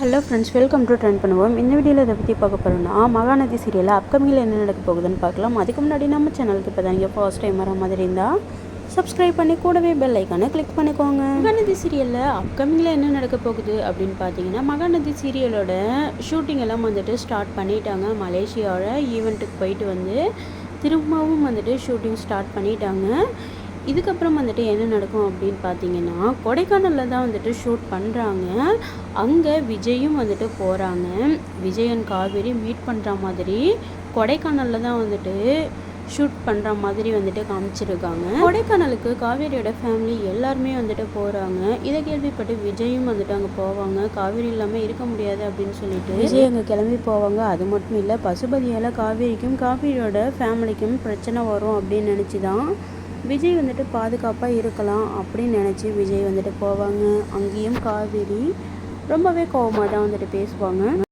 Hello friends welcome to trend பண்ணுவோம் இந்த வீடியோவில் இதை பற்றி பார்க்க போகிறோம்னா மகாநதி சீரியலில் அப்கமிங்கில் என்ன நடக்க போகுதுன்னு பார்க்கலாம். அதுக்கு முன்னாடி நம்ம சேனலுக்கு இப்போ தான் நீங்கள் ஃபர்ஸ்ட் டைம் வர மாதிரி இருந்தால் சப்ஸ்கிரைப் பண்ணி கூடவே பெல் ஐக்கானை கிளிக் பண்ணிக்கோங்க. மகாநதி சீரியலில் அப்கமிங்கில் என்ன நடக்க போகுது அப்படின்னு பார்த்தீங்கன்னா மகாநதி சீரியலோட ஷூட்டிங் எல்லாம் வந்துட்டு ஸ்டார்ட் பண்ணிட்டாங்க. மலேசியாவோட ஈவெண்ட்டுக்கு போயிட்டு வந்து திரும்பவும் வந்துட்டு ஷூட்டிங் ஸ்டார்ட் பண்ணிட்டாங்க. இதுக்கப்புறம் வந்துட்டு என்ன நடக்கும் அப்படின்னு பார்த்தீங்கன்னா கொடைக்கானலில் தான் வந்துட்டு ஷூட் பண்ணுறாங்க அங்கே விஜயும் வந்துட்டு போகிறாங்க விஜயன் காவேரி மீட் பண்ணுற மாதிரி கொடைக்கானலில் தான் வந்துட்டு ஷூட் பண்ணுற மாதிரி வந்துட்டு காமிச்சிருக்காங்க. கொடைக்கானலுக்கு காவேரியோட ஃபேமிலி எல்லாருமே வந்துட்டு போகிறாங்க இதை கேள்விப்பட்டு விஜயும் வந்துட்டு அங்கே போவாங்க. காவேரி இல்லாமல் இருக்க முடியாது அப்படின்னு சொல்லிட்டு விஜய் அங்கே கிளம்பி போவாங்க. அது மட்டும் இல்லை பசுபதியால் காவேரிக்கும் காவேரியோட ஃபேமிலிக்கும் பிரச்சனை வரும் அப்படின்னு நினச்சி தான் விஜய் வந்துட்டு பாதுகாப்பாக இருக்கலாம் அப்படின்னு நினச்சி விஜய் வந்துட்டு போவாங்க. அங்கேயும் காவேரி ரொம்பவே கோபமாக தான் வந்துட்டு பேசுவாங்க.